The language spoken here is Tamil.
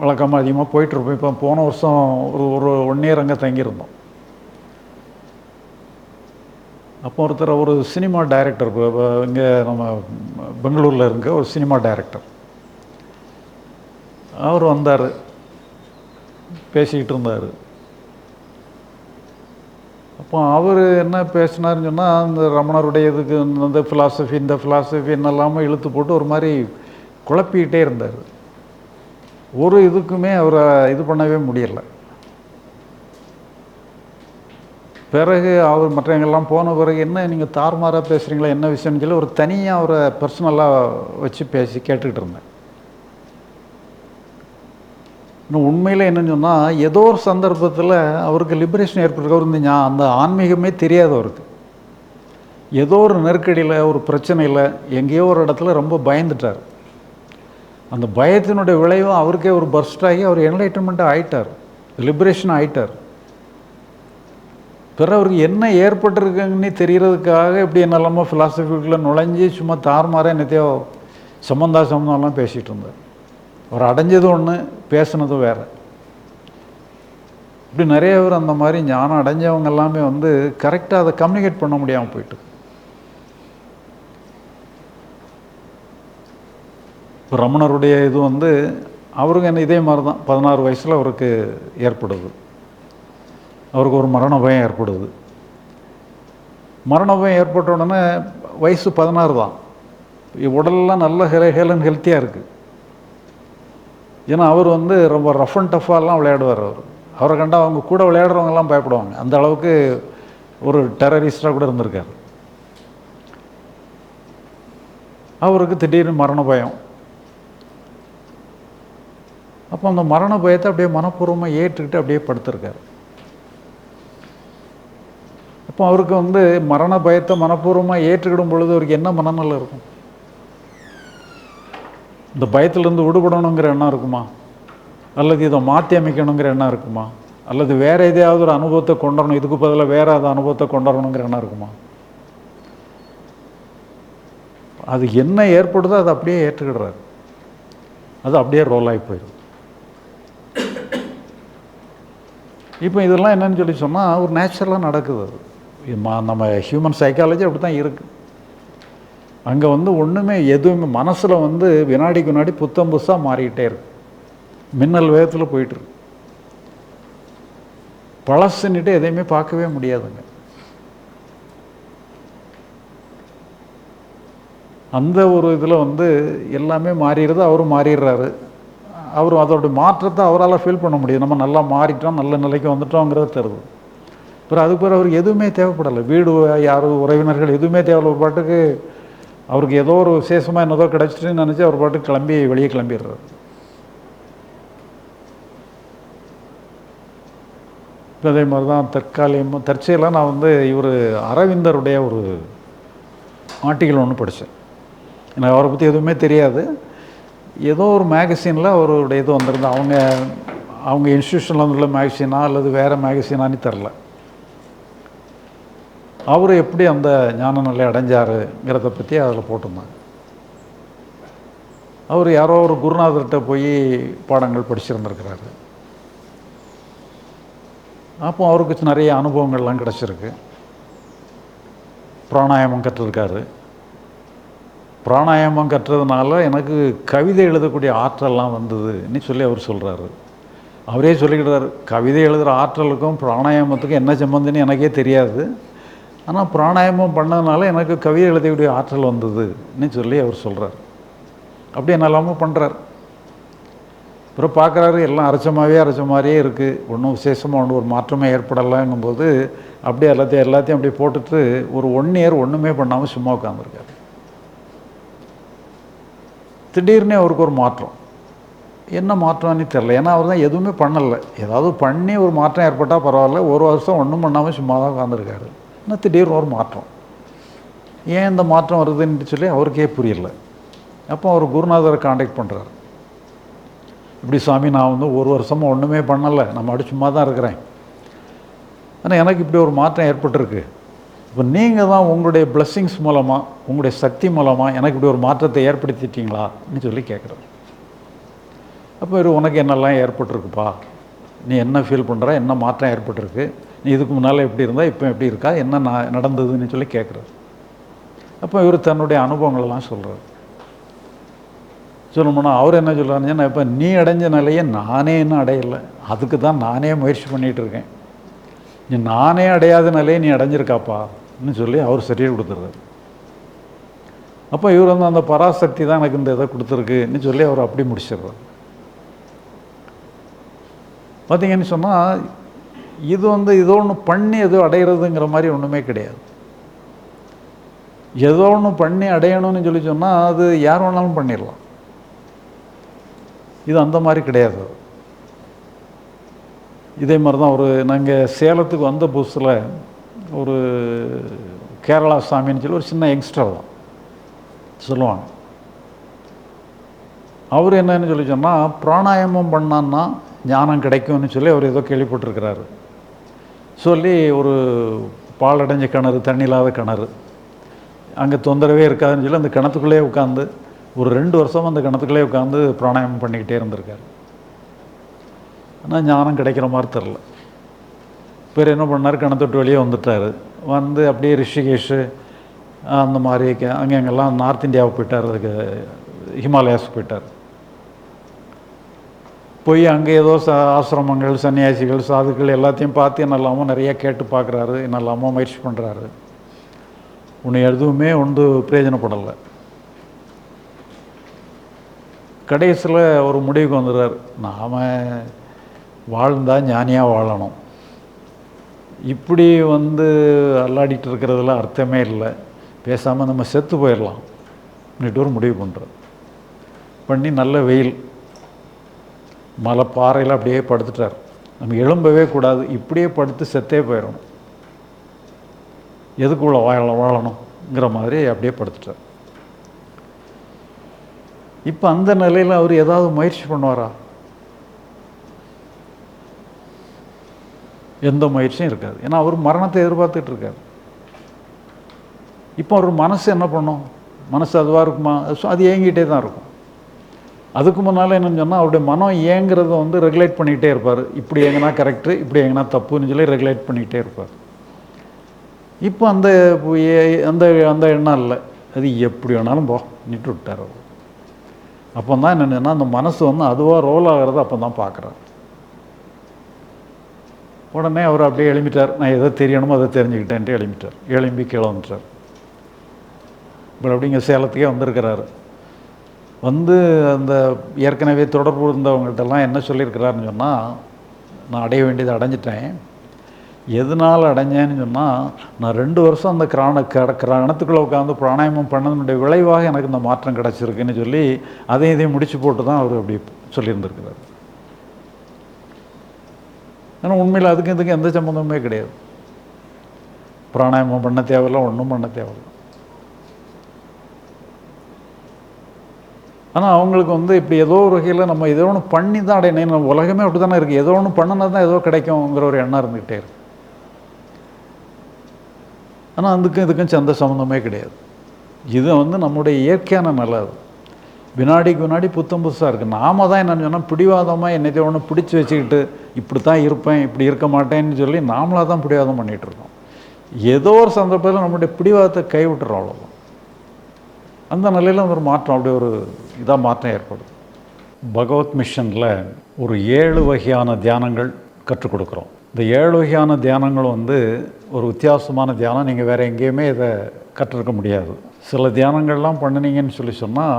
வழக்கமாக அதிகமாக போயிட்டுருப்போம். இப்போ போன வருஷம் ஒரு ஒரு ஒன் இயர் அங்கே தங்கியிருந்தோம். அப்போ ஒருத்தர் ஒரு சினிமா டைரக்டர் இப்போ இங்கே நம்ம பெங்களூரில் இருக்க ஒரு சினிமா டைரக்டர் அவர் வந்தார். பேசிக்கிட்டு இருந்தார். அப்போ அவர் என்ன பேசினாருன்னு சொன்னால் அந்த ரமணருடைய இதுக்கு இந்த ஃபிலாசபி இந்த ஃபிலாசபி என்னெல்லாமோ இழுத்து போட்டு ஒரு மாதிரி குழப்பிக்கிட்டே இருந்தார். ஒரு இதுக்குமே அவரை இது பண்ணவே முடியல. பிறகு அவர் மற்றவங்கெல்லாம் போன பிறகு என்ன நீங்கள் தார்மாராக பேசுகிறீங்களா என்ன விஷயம்னு சொல்லி ஒரு தனியாக அவரை பர்சனலாக வச்சு பேசி கேட்டுக்கிட்டு இருந்தேன். இன்னும் உண்மையில் என்னன்னு சொன்னால் ஏதோ ஒரு சந்தர்ப்பத்தில் அவருக்கு லிபரேஷன் ஏற்பட்டிருக்கு. அவர் ஞா- அந்த ஆன்மீகமே தெரியாது அவருக்கு. ஏதோ ஒரு நெருக்கடியில் ஒரு பிரச்சனையில் எங்கேயோ ஒரு இடத்துல ரொம்ப பயந்துட்டார். அந்த பயத்தினுடைய விளைவும் அவருக்கே ஒரு பர்ஸ்ட் ஆகி அவர் என்லைட்டன்மெண்ட் ஆயிட்டார். லிபரேஷன் ஆயிட்டார். பிற அவருக்கு என்ன ஏற்பட்டிருக்குன்னு தெரிகிறதுக்காக இப்படி என்னெல்லாமோ ஃபிலாசபிக்குள்ளே நுழைஞ்சி சும்மா தாறுமாற என்னத்தையோ சம்மந்தா சம்மந்தம்லாம் பேசிகிட்டு இருந்தார். அவர் அடைஞ்சது ஒன்று பேசுனதும் வேறு. இப்படி நிறைய பேர் அந்த மாதிரி ஞானம் அடைஞ்சவங்க எல்லாமே வந்து கரெக்டாக அதை கம்யூனிகேட் பண்ண முடியாமல் போயிட்டு இப்போ ரமணருடைய இது வந்து அவருக்கு என்ன இதே மாதிரி தான். பதினாறு வயசில் அவருக்கு ஏற்படுது. அவருக்கு ஒரு மரண பயம் ஏற்படுது. மரண பயம் ஏற்பட்ட உடனே வயசு பதினாறு தான். உடலெல்லாம் நல்ல ஹெல ஹெலன் ஹெல்த்தியாக இருக்குது ஏன்னா அவர் வந்து ரொம்ப ரஃப் அண்ட் டஃப்பாலாம் விளையாடுவார் அவர். அவரை கண்டா அவங்க கூட விளையாடுறவங்கலாம் பயப்படுவாங்க. அந்த அளவுக்கு ஒரு டெரரிஸ்டாக கூட இருந்திருக்கார். அவருக்கு திடீர்னு மரண பயம். அப்போ அந்த மரண பயத்தை அப்படியே மனப்பூர்வமாக ஏற்றுக்கிட்டு அப்படியே படுத்திருக்கார். அப்போ அவருக்கு வந்து மரண பயத்தை மனப்பூர்வமாக ஏற்றுக்கிடும் பொழுது அவருக்கு என்ன மனநலம் இருக்கும்? இந்த பயத்திலேருந்து விடுபடணுங்கிற எண்ணம் இருக்குமா? அல்லது இதை மாற்றி அமைக்கணுங்கிற எண்ணம் இருக்குமா? அல்லது வேறு எதையாவது ஒரு அனுபவத்தை கொண்டரணும் இதுக்கு பதிலாக வேறு ஏதாவது அனுபவத்தை கொண்டரணுங்கிற எண்ணம் இருக்குமா? அது என்ன ஏற்படுதோ அதை அப்படியே ஏற்றுக்கிடுறாரு. அது அப்படியே ரோல் ஆகி போயிடும் இப்போ இதெல்லாம் என்னன்னு சொல்லி சொன்னால் ஒரு நேச்சுரலாக நடக்குது அது. நம்ம ஹியூமன் சைக்காலஜி அப்படி தான் இருக்குது அங்கே வந்து ஒன்றுமே எதுவுமே மனசில் வந்து வினாடிக்கு வினாடி புத்தம் புதுசாக மாறிக்கிட்டே இருக்கு. மின்னல் வேகத்தில் போயிட்டுருக்கு பழசுன்னுட்டு எதையுமே பார்க்கவே முடியாதுங்க. அந்த ஒரு இதில் வந்து எல்லாமே மாறிடுது அவரும் மாறிடுறாரு. அவர் அதோட மாற்றத்தை அவரால் ஃபீல் பண்ண முடியும். நம்ம நல்லா மாறிட்டோம் நல்ல நிலைக்கு வந்துட்டோங்கிறது தருது. அப்புறம் அதுக்கு பிறகு அவருக்கு எதுவுமே தேவைப்படலை. வீடு யாரும் உறவினர்கள் எதுவுமே தேவையில்ல பாட்டுக்கு அவருக்கு ஏதோ ஒரு விசேஷமாக என்னதோ கிடச்சிட்டுன்னு நினச்சி அவர் பாட்டுக்கு கிளம்பி வெளியே கிளம்பிடுறாரு. அதே மாதிரி தான் தற்காலிகமாக தற்செயலாக நான் வந்து இவர் அரவிந்தருடைய ஒரு ஆர்டிக்கல் ஒன்று படித்தேன் எனக்கு அவரை பற்றி எதுவுமே தெரியாது. ஏதோ ஒரு மேகசினில் அவருடைய இது வந்திருந்தது அவங்க அவங்க இன்ஸ்டியூஷனில் வந்துள்ள மேகசினா அல்லது வேறு மேகசினான்னு தெரில அவர் எப்படி அந்த ஞான நிலை அடைஞ்சாருங்கிறத பற்றி அதில் போட்டிருந்தாங்க. அவர் யாரோ ஒரு குருநாதர்கிட்ட போய் பாடங்கள் படிச்சிருந்திருக்கிறாரு. அப்போ அவருக்கு நிறைய அனுபவங்கள்லாம் கிடச்சிருக்கு. பிராணாயாமம் கற்றுருக்காரு. பிராணாயாமம் கற்றதுனால எனக்கு கவிதை எழுதக்கூடிய ஆற்றல்லாம் வந்ததுன்னு சொல்லி அவர் சொல்கிறாரு அவரே சொல்லிக்கிட்டார் கவிதை எழுதுகிற ஆற்றலுக்கும் பிராணாயாமத்துக்கும் என்ன சம்பந்தம்னு எனக்கே தெரியாது. ஆனால் பிராணாயாமம் பண்ணதுனால எனக்கு கவிதை எழுதக்கூடிய ஆற்றல் வந்ததுன்னு சொல்லி அவர் சொல்கிறார் அப்படி என்னெல்லாமோ பண்ணுறார் அப்புறம் பார்க்குறாரு எல்லாம் அரைச்சமாகவே அரைச்ச மாதிரியே இருக்குது ஒன்றும் விசேஷமாக ஒன்று ஒரு மாற்றமே ஏற்படலைங்கும்போது அப்படியே எல்லாத்தையும் எல்லாத்தையும் அப்படியே போட்டுட்டு ஒரு ஒன் இயர் ஒன்றுமே பண்ணாமல் சும்மா உட்காந்துருக்காரு திடீர்னு அவருக்கு ஒரு மாற்றம். என்ன மாற்றம்னு தெரில ஏன்னா அவர் தான் எதுவுமே பண்ணலை. ஏதாவது பண்ணி ஒரு மாற்றம் ஏற்பட்டால் பரவாயில்ல. ஒரு வருஷம் ஒன்றும் பண்ணாமல் சும்மா தான் உட்காந்துருக்காரு ஆனால் திடீர்னு ஒரு மாற்றம்? ஏன் இந்த மாற்றம் வருதுன்னு சொல்லி அவருக்கே புரியல. அப்போ அவர் குருநாதரை காண்டாக்ட் பண்ணுறாரு இப்படி சாமி நான் வந்து ஒரு வருஷமாக ஒன்றுமே பண்ணலை. நம்ம அப்படி சும்மா தான் இருக்கிறேன். ஆனால் எனக்கு இப்படி ஒரு மாற்றம் ஏற்பட்டிருக்கு. இப்போ நீங்கள் தான் உங்களுடைய பிளஸ்ஸிங்ஸ் மூலமாக உங்களுடைய சக்தி மூலமாக எனக்கு இப்படி ஒரு மாற்றத்தை ஏற்படுத்திட்டீங்களான்னு சொல்லி கேட்குறாரு அப்போ இவர் உனக்கு என்னெல்லாம் ஏற்பட்டிருக்குப்பா? நீ என்ன ஃபீல் பண்ணுற என்ன மாற்றம் ஏற்பட்டிருக்கு? நீ இதுக்கு முன்னால் எப்படி இருந்தால் இப்போ எப்படி இருக்கா? என்ன நான் நடந்ததுன்னு சொல்லி கேட்குறாரு அப்போ இவர் தன்னுடைய அனுபவங்களெல்லாம் சொல்கிறார் சொல்லணும்னா அவர் என்ன சொல்கிறாருன்னா இப்போ நீ அடைஞ்ச நிலையை நானே இன்னும் அடையலை. அதுக்கு தான் நானே முயற்சி பண்ணிகிட்டு இருக்கேன். நீ நானே அடையாத நிலையை நீ அடைஞ்சிருக்காப்பா? அப்படின்னு சொல்லி அவர் சரியாக கொடுத்துருறாரு அப்போ இவர் வந்து அந்த பராசக்தி தான் எனக்கு இந்த இதை கொடுத்துருக்குன்னு சொல்லி அவர் அப்படி முடிச்சிடுறாரு. பார்த்தீங்கன்னு சொன்னால் இது வந்து ஏதோ ஒன்று பண்ணி ஏதோ அடையிறதுங்கிற மாதிரி ஒன்றுமே கிடையாது. ஏதோ ஒன்று பண்ணி அடையணும்னு சொல்லி சொன்னால் அது யார் வேணாலும் பண்ணிடலாம். இது அந்த மாதிரி கிடையாது இதே மாதிரி தான் ஒரு நாங்கள் சேலத்துக்கு வந்த புதுசில் ஒரு கேரளா சாமின்னு சொல்லி ஒரு சின்ன யங்ஸ்டர் தான். சொல்லுவாங்க. அவர் என்னன்னு சொல்லி சொன்னால் பிராணாயாமம் பண்ணான்னா ஞானம் கிடைக்கும்னு சொல்லி அவர் ஏதோ கேள்விப்பட்டிருக்கிறாரு. சொல்லி ஒரு பால் அடைஞ்ச கிணறு தண்ணி இல்லாத கிணறு அங்கே தொந்தரவே இருக்காதுன்னு சொல்லி அந்த கிணத்துக்குள்ளேயே உட்காந்து ஒரு ரெண்டு வருஷம் அந்த கிணத்துக்குள்ளே உட்காந்து பிராணாயாமம் பண்ணிக்கிட்டே இருந்திருக்காரு. ஆனால் ஞானம் கிடைக்கிற மாதிரி தெரில பேர் என்ன பண்ணார்? கிணத்தொட்டு வெளியே வந்துட்டார். வந்து அப்படியே ரிஷிகேஷ் அந்த மாதிரி அங்கே அங்கெல்லாம் நார்த் இந்தியாவுக்கு போயிட்டார். அதுக்கு ஹிமாலயாஸ் போயிட்டார். போய் அங்கே ஏதோ ச ஆசிரமங்கள் சன்னியாசிகள் சாதுக்கள் எல்லாத்தையும் பார்த்து என்னெல்லாமோ நிறையா கேட்டு பார்க்குறாரு. என்னெல்லாமோ முயற்சி பண்ணுறாரு உன்னை எதுவுமே ஒன்று பிரயோஜனப்படலை. கடைசியில் ஒரு முடிவுக்கு வந்துடுறார். நாம் வாழ்ந்தால் ஞானியாக வாழணும். இப்படி வந்து அல்லாடிட்டு இருக்கிறதுல அர்த்தமே இல்லை. பேசாமல் நம்ம செத்து போயிடலாம். அப்படின்ட்டு ஒரு முடிவு பண்ணுறோம் பண்ணி நல்ல வெயில். மலை பாறையில் அப்படியே படுத்துட்டார். நம்ம எழும்பவே கூடாது. இப்படியே படுத்து செத்தே போயிடணும். எதுக்குள்ள வாழ வாழணுங்கிற மாதிரி அப்படியே படுத்துட்டார். இப்போ அந்த நிலையில் அவர் ஏதாவது முயற்சி பண்ணுவாரா? எந்த முயற்சியும் இருக்காது. ஏன்னா அவர் மரணத்தை எதிர்பார்த்துட்டு இருக்காரு. இப்போ அவர் மனசு என்ன பண்ணும்? மனசு அதுவாக இருக்குமா? அது- ஏங்கிட்டே தான் இருக்கும். அதுக்கு முன்னால் என்னன்னு சொன்னால் அவருடைய மனம் ஏங்கிறத வந்து ரெகுலேட் பண்ணிக்கிட்டே இருப்பார். இப்படி ஏங்கினா கரெக்டு இப்படி ஏங்கினா தப்புன்னு சொல்லி ரெகுலேட் பண்ணிக்கிட்டே இருப்பார். இப்போ அந்த அந்த அந்த எண்ணம் இல்லை. அது எப்படி வேணாலும் போ நிட்டு விட்டார் அவர். அப்போ தான் என்னென்னா அந்த மனசு வந்து அதுவாக ரோல் ஆகிறத அப்போ தான் பார்க்குறாரு உடனே அவர் அப்படியே எழும்பிட்டார். நான் எதை தெரியணுமோ அதை தெரிஞ்சுக்கிட்டேன்ட்டு எழும்பிட்டார். எழும்பி கீழே வந்துட்டார் இப்போ அப்படிங்க சேலத்துக்கே வந்திருக்கிறாரு. வந்து அந்த ஏற்கனவே தொடர்பு இருந்தவங்கள்ட்டெல்லாம் என்ன சொல்லியிருக்கிறாருன்னு சொன்னால் நான் அடைய வேண்டியதை அடைஞ்சிட்டேன். எதனால் அடைஞ்சேன்னு சொன்னால் நான் ரெண்டு வருஷம் அந்த கிராண கட கிராணத்துக்குள்ளே உட்காந்து பிராணாயாமம் பண்ணதனுடைய விளைவாக எனக்கு இந்த மாற்றம் கிடச்சிருக்குன்னு சொல்லி அதையும் இதையும் முடிச்சு போட்டு தான் அவர் அப்படி சொல்லியிருந்திருக்கிறார். ஆனால் உண்மையில் அதுக்கும் இதுக்கும் எந்த சம்மந்தமுமே கிடையாது பிராணாயாமம் பண்ண தேவையில்ல ஒன்றும் பண்ண தேவையில்ல ஆனால் அவங்களுக்கு வந்து இப்படி ஏதோ ஒரு வகையில் நம்ம ஏதோ ஒன்று பண்ணி தான் அடையணும் நம்ம உலகமே அப்படி தானே இருக்குது ஏதோ ஒன்று பண்ணினா தான் ஏதோ கிடைக்குங்கிற ஒரு எண்ணம் இருந்துக்கிட்டே இருக்கு ஆனால் அதுக்கும் இதுக்கும் எந்த சம்மந்தமே கிடையாது இது வந்து நம்முடைய இயற்கையான நிலை அது வினாடிக்கு வினாடி புத்தம் புதுசாக இருக்குது நாம தான் என்னென்னு சொன்னால் பிடிவாதமாக என்னைத்தையோ ஒன்று பிடிச்சி வச்சுக்கிட்டு இப்படி தான் இருப்பேன் இப்படி இருக்க மாட்டேன்னு சொல்லி நாமளாக தான் பிடிவாதம் பண்ணிகிட்டு இருக்கோம். ஏதோ ஒரு சந்தர்ப்பத்தில் நம்மளுடைய பிடிவாதத்தை கைவிட்டுறோம் அவ்வளோதான் அந்த நிலையில் ஒரு மாற்றம் அப்படியே ஒரு இதாக மாற்றம் ஏற்படுது. பகவத் மிஷனில் ஒரு ஏழு வகையான தியானங்கள் கற்றுக் கொடுக்குறோம். இந்த ஏழு வகையான தியானங்கள் வந்து ஒரு வித்தியாசமான தியானம். நீங்கள் வேறு எங்கேயுமே இதை கற்றுருக்க முடியாது. சில தியானங்கள்லாம் பண்ணினீங்கன்னு சொல்லி சொன்னால்